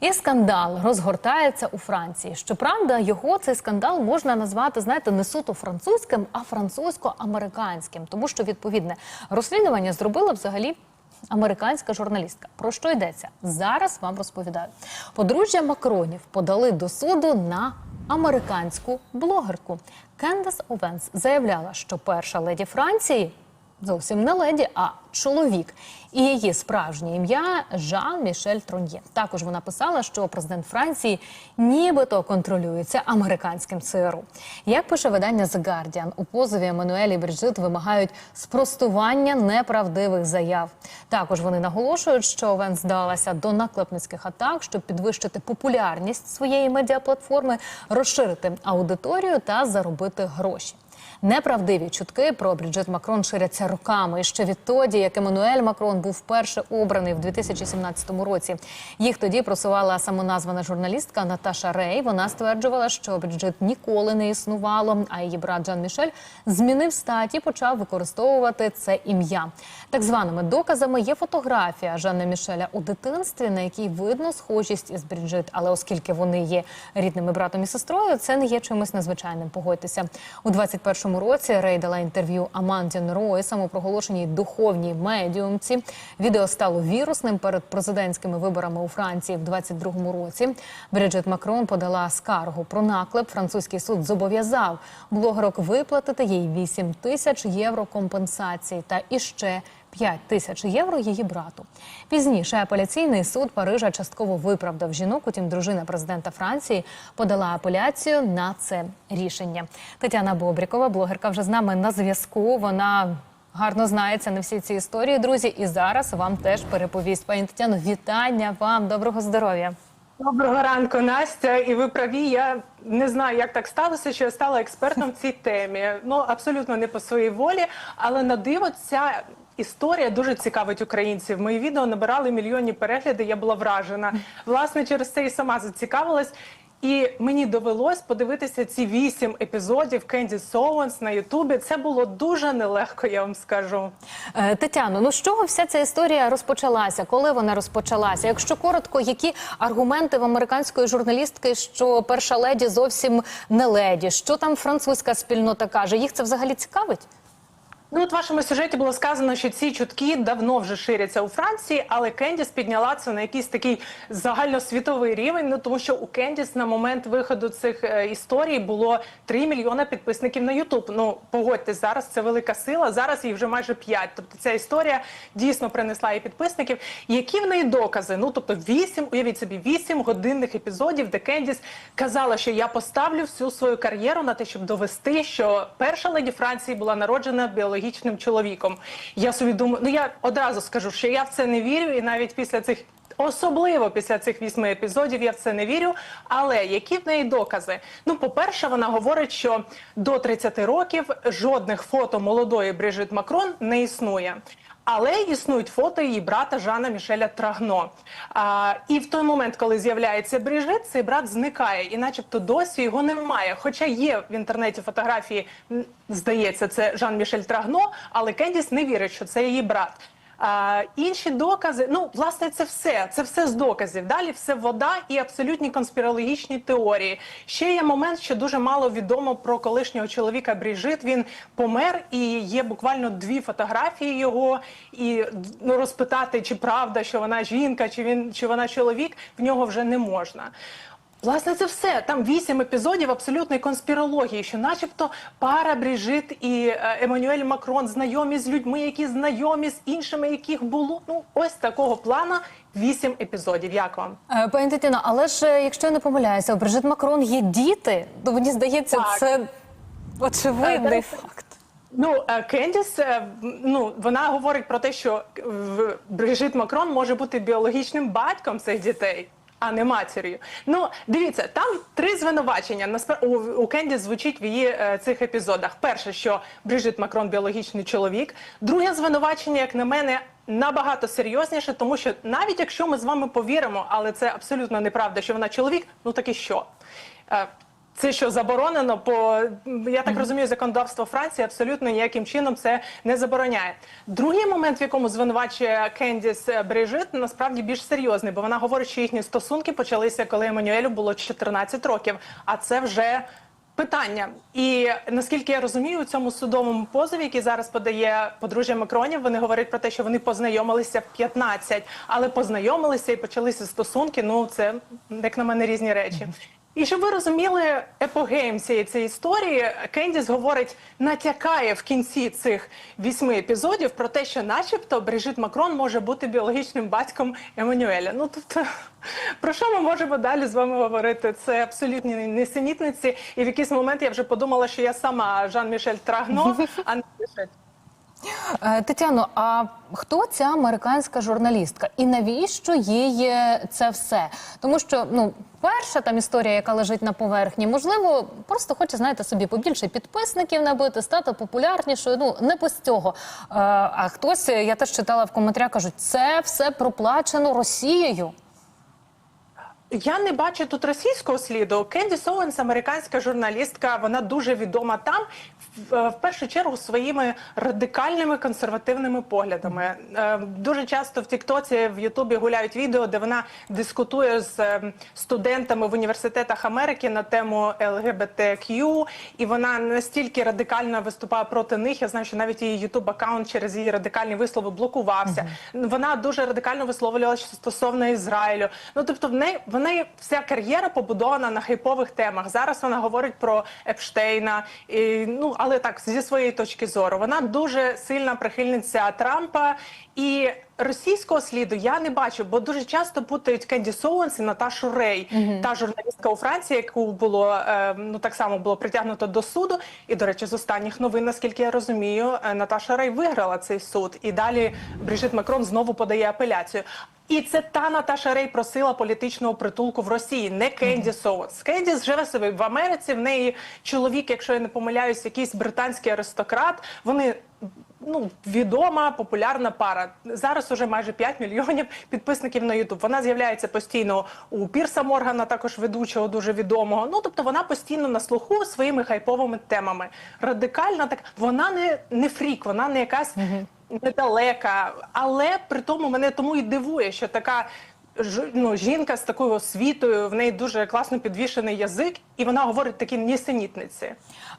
І скандал розгортається у Франції. Щоправда, його цей скандал можна назвати, знаєте, не суто французьким, а французько-американським, тому що відповідне розслідування зробила взагалі. Американська журналістка. Про що йдеться? Зараз вам розповідаю. Подружжя Макронів подали до суду на американську блогерку. Кендес Овенс заявляла, що перша леді Франції зовсім не леді, а чоловік. І її справжнє ім'я Жан Мішель Троньє. Також вона писала, що президент Франції нібито контролюється американським ЦРУ. Як пише видання The Guardian, у позові Еммануель Бріджит вимагають спростування неправдивих заяв. Також вони наголошують, що Вен здалася до наклепницьких атак, щоб підвищити популярність своєї медіаплатформи, розширити аудиторію та заробити гроші. Неправдиві чутки про Бріджит Макрон ширяться роками. І ще відтоді, як Еммануель Макрон був вперше обраний в 2017 році. Їх тоді просувала самоназвана журналістка Наташа Рей. Вона стверджувала, що Бріджит ніколи не існувало. А її брат Жан Мішель змінив статі, почав використовувати це ім'я. Так званими доказами є фотографія Жанна Мішеля у дитинстві, на якій видно схожість із Бріджит. Але оскільки вони є рідними братом і сестрою, це не є чимось незвичайним. Погодьтеся у 21 році. Рей дала інтерв'ю Аманді Нерої, самопроголошеній духовній медіумці. Відео стало вірусним перед президентськими виборами у Франції в 22 році. Бриджит Макрон подала скаргу про наклеп. Французький суд зобов'язав блогерок виплатити їй 8 тисяч євро компенсації та іще 5 тисяч євро її брату. Пізніше апеляційний суд Парижа частково виправдав жінок. Утім, дружина президента Франції подала апеляцію на це рішення. Тетяна Бобрікова, блогерка, вже з нами на зв'язку. Вона гарно знається на всі ці історії, друзі. І зараз вам теж переповість. Пані Тетяно, вітання вам, доброго здоров'я. Доброго ранку, Настя. І ви праві. Я не знаю, як так сталося, що я стала експертом в цій темі. Ну абсолютно не по своїй волі, але на диво ця. Історія дуже цікавить українців. Мої відео набирали мільйонні перегляди. Я була вражена. Власне, через це і сама зацікавилась. І мені довелось подивитися ці вісім епізодів Кенді Соуенс на Ютубі. Це було дуже нелегко, я вам скажу. Е, Тетяно, ну з чого вся ця історія розпочалася? Коли вона розпочалася? Якщо коротко, які аргументи в американської журналістки, що перша леді зовсім не леді? Що там французька спільнота каже? Їх це взагалі цікавить? Ну, от в вашому сюжеті було сказано, що ці чутки давно вже ширяться у Франції, але Кендіс підняла це на якийсь такий загальносвітовий рівень. Ну тому що у Кендіс на момент виходу цих е, історій було 3 мільйона підписників на Ютуб. Ну погодьтесь, зараз це велика сила. Зараз їх вже майже 5. Тобто ця історія дійсно принесла їй підписників. Які в неї докази? Ну тобто 8, уявіть собі, 8 годинних епізодів, де Кендіс казала, що я поставлю всю свою кар'єру на те, щоб довести, що перша леді Франції була народжена біологічним чоловіком. Я собі думаю, ну я одразу скажу, що я в це не вірю, і навіть після цих. Особливо після цих вісьми епізодів я в це не вірю. Але які в неї докази? Ну, по-перше, вона говорить, що до 30 років жодних фото молодої Брижит Макрон не існує. Але існують фото її брата Жана Мішеля Трагно. А, і в той момент, коли з'являється Брижит, цей брат зникає, і, начебто, досі його немає. Хоча є в інтернеті фотографії, здається, це Жан Мішель Трагно, але Кендіс не вірить, що це її брат. А, інші докази, ну власне, це все. Це все з доказів. Далі все вода і абсолютні конспірологічні теорії. Ще є момент, що дуже мало відомо про колишнього чоловіка Бріжит. Він помер, і є буквально дві фотографії його. І ну розпитати, чи правда, що вона жінка, чи він чи вона чоловік, в нього вже не можна. Власне, це все. Там вісім епізодів абсолютної конспірології, що, начебто, пара Бріжит і е, Еммануель Макрон знайомі з людьми, які знайомі з іншими, яких було. Ну, ось такого плана вісім епізодів. Як вам? Е, Пані Тетяно, але ж е, якщо я не помиляюся, у Брижит Макрон є діти, то мені здається, Так. це очевидний факт. Ну, Кендіс, ну вона говорить про те, що Брижит Макрон може бути біологічним батьком цих дітей. А не матір'ю. Ну дивіться, там три звинувачення. Наспер... у, Кенді звучить в її е, цих епізодах. Перше, що Брижит Макрон біологічний чоловік. Друге звинувачення, як на мене, набагато серйозніше, тому що навіть якщо ми з вами повіримо, але це абсолютно неправда, що вона чоловік, ну так і що? Е, Це що заборонено, по я так розумію, законодавство Франції абсолютно ніяким чином це не забороняє. Другий момент, в якому звинувачує Кендіс Брижит, насправді більш серйозний, бо вона говорить, що їхні стосунки почалися, коли Еммануелю було 14 років. А це вже питання. І наскільки я розумію, у цьому судовому позові, який зараз подає подружжя Макронів, вони говорять про те, що вони познайомилися в 15, але познайомилися і почалися стосунки. Ну це як на мене різні речі. І щоб ви розуміли епогеєм цієї цієї історії, Кендіс говорить, натякає в кінці цих вісьми епізодів про те, що, начебто, Брижит Макрон може бути біологічним батьком Еммануеля. Ну тобто, про що ми можемо далі з вами говорити? Це абсолютні несенітниці. І в якийсь момент я вже подумала, що я сама Жан-Мішель Трагно, а не Мішель. Е, Тетяно, а хто ця американська журналістка і навіщо їй це все? Тому що ну перша там історія, яка лежить на поверхні, можливо, просто хоче знаєте собі побільше підписників набити, стати популярнішою. Ну не без цього. Е, А хтось я теж читала в коментарях, кажуть, це все проплачено Росією. Я не бачу тут російського сліду. Кенді Соуенс, американська журналістка, вона дуже відома там в, в першу чергу своїми радикальними консервативними поглядами. Е, Дуже часто в Тіктоці в Ютубі гуляють відео, де вона дискутує з е, студентами в університетах Америки на тему ЛГБТQ, і вона настільки радикально виступає проти них. Я знаю, що навіть її ютуб аккаунт через її радикальні вислови блокувався. Вона дуже радикально висловлювалася стосовно Ізраїлю. Ну тобто, в неї неї вся кар'єра побудована на хайпових темах. Зараз вона говорить про Епштейна, і, ну але так зі своєї точки зору. Вона дуже сильна прихильниця Трампа і. Російського сліду я не бачу, бо дуже часто путають Кенді Соуенс і Наташу Рей, та журналістка у Франції, яку було е, ну так само було притягнуто до суду. І до речі, з останніх новин, наскільки я розумію, е, Наташа Рей виграла цей суд, і далі Брижит Макрон знову подає апеляцію. І це та Наташа Рей просила політичного притулку в Росії, не Кенді Соуенс. Кенді живе собі в Америці. В неї чоловік, якщо я не помиляюсь, якийсь британський аристократ. Вони ну відома популярна пара. Зараз уже майже 5 мільйонів підписників на Ютуб. Вона з'являється постійно у Пірса Моргана, також ведучого дуже відомого. Ну тобто вона постійно на слуху своїми хайповими темами. Радикальна так вона не, не фрік, вона не якась недалека. Але при тому мене тому і дивує, що така. Ну, жінка з такою освітою, в неї дуже класно підвішений язик, і вона говорить такі нісенітниці.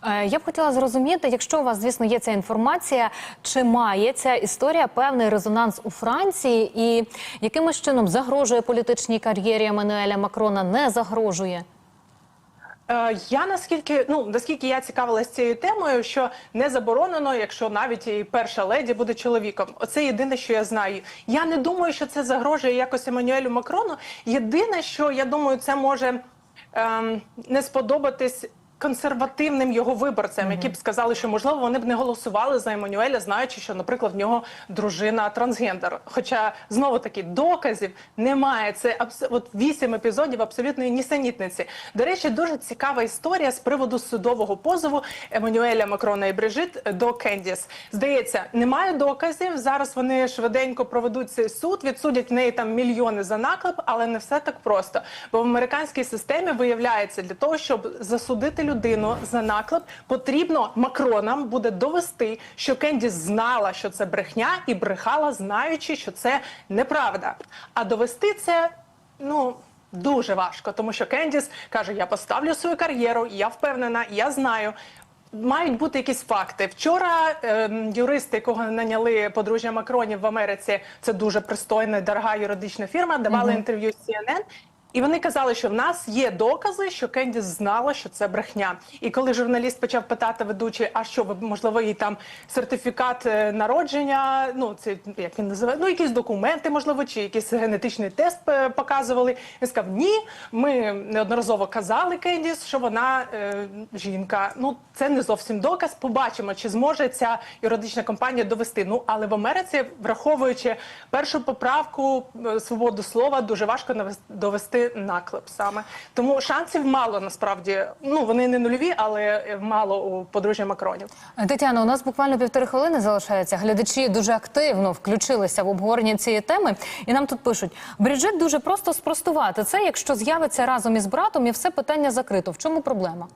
Е, Я б хотіла зрозуміти, якщо у вас, звісно, є ця інформація, чи має ця історія певний резонанс у Франції, і якимось чином загрожує політичній кар'єрі Еммануеля Макрона, не загрожує. Е, Я наскільки ну наскільки я цікавилася цією темою, що не заборонено, якщо навіть і перша леді буде чоловіком. Оце єдине, що я знаю. Я не думаю, що це загрожує якось Еммануелю Макрону. Єдине, що я думаю, це може ем, не сподобатись. Консервативним його виборцям, які б сказали, що можливо вони б не голосували за Еммануеля, знаючи, що, наприклад, в нього дружина трансгендер. Хоча знову таки доказів немає. Це абс... от вісім епізодів абсолютної нісенітниці. До речі, дуже цікава історія з приводу судового позову Еммануеля Макрона і Брижит до Кендіс. Здається, немає доказів. Зараз вони швиденько проведуть цей суд, відсудять в неї там мільйони за наклеп, але не все так просто. Бо в американській системі виявляється для того, щоб засудити людину за наклеп, потрібно Макронам буде довести, що Кендіс знала, що це брехня, і брехала, знаючи, що це неправда. А довести це ну. Дуже важко, тому що Кендіс каже: я поставлю свою кар'єру, я впевнена, я знаю. Мають бути якісь факти. Вчора е, юристи, якого наняли подружжя Макронів в Америці, це дуже пристойна, дорога юридична фірма, давали інтерв'ю CNN. І вони казали, що в нас є докази, що Кендіс знала, що це брехня. І коли журналіст почав питати ведучий, а що ви можливо їй там сертифікат е, народження, ну це як він називає, ну якісь документи, можливо, чи якийсь генетичний тест е, показували. Він сказав: Ні, ми неодноразово казали Кендіс, що вона е, жінка. Ну це не зовсім доказ. Побачимо, чи зможе ця юридична компанія довести. Ну але в Америці, враховуючи першу поправку е, свободу слова, дуже важко довести наклеп саме. Тому шансів мало насправді. Ну вони не нульові, але мало у подружжя Макронів. Тетяна, у нас буквально півтори хвилини залишається. Глядачі дуже активно включилися в обговорення цієї теми, і нам тут пишуть: Брюджет дуже просто спростувати це, якщо з'явиться разом із братом, і все питання закрито. В чому проблема?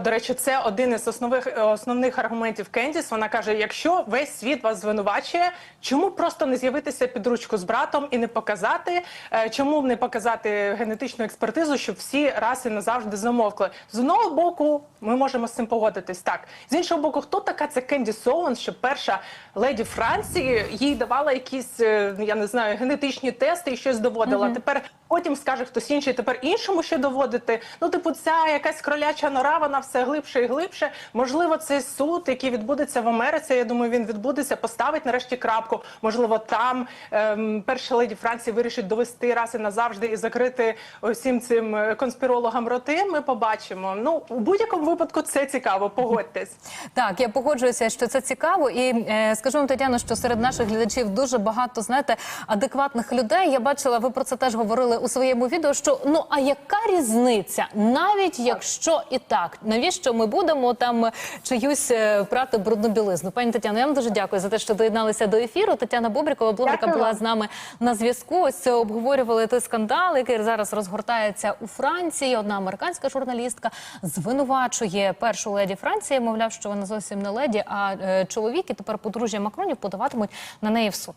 До речі, це один із основних основних аргументів Кендіс. Вона каже: якщо весь світ вас звинувачує, чому просто не з'явитися під ручку з братом і не показати? е, Чому не показати генетичну експертизу, щоб всі раз і назавжди замовкли? З одного боку, ми можемо з цим погодитись. Так з іншого боку, хто така це Кенді Соуенс, що перша леді Франції їй давала якісь, е, я не знаю, генетичні тести і щось доводила. Тепер потім скаже хтось інший, тепер іншому ще доводити. Ну, типу, ця якась кроляча нора, вона все глибше і глибше. Можливо, цей суд, який відбудеться в Америці. Я думаю, він відбудеться, поставить нарешті крапку. Можливо, там ем, перша леді Франції вирішить довести раз і назавжди і закрити усім цим е, конспірологам роти. Ми побачимо. Ну у будь-якому випадку це цікаво. Погодьтесь. Так, я погоджуюся, що це цікаво, і е, скажу вам, Тетяно, що серед наших глядачів дуже багато знаєте адекватних людей. Я бачила, ви про це теж говорили у своєму відео. Що ну а яка різниця, навіть якщо і так, навіщо ми будемо там чиюсь е, прати брудну білизну? Пані Тетяно, я вам дуже дякую за те, що доєдналися до ефіру. Тетяна Бобрікова, блогерка, була з нами на зв'язку. Ось обговорювали той скандал, який зараз розгортається у Франції. Одна американська журналістка звинувачує першу леді Франції. Мовляв, що вона зовсім не леді, а чоловіки чоловік і тепер подружжя Макронів подаватимуть на неї в суд.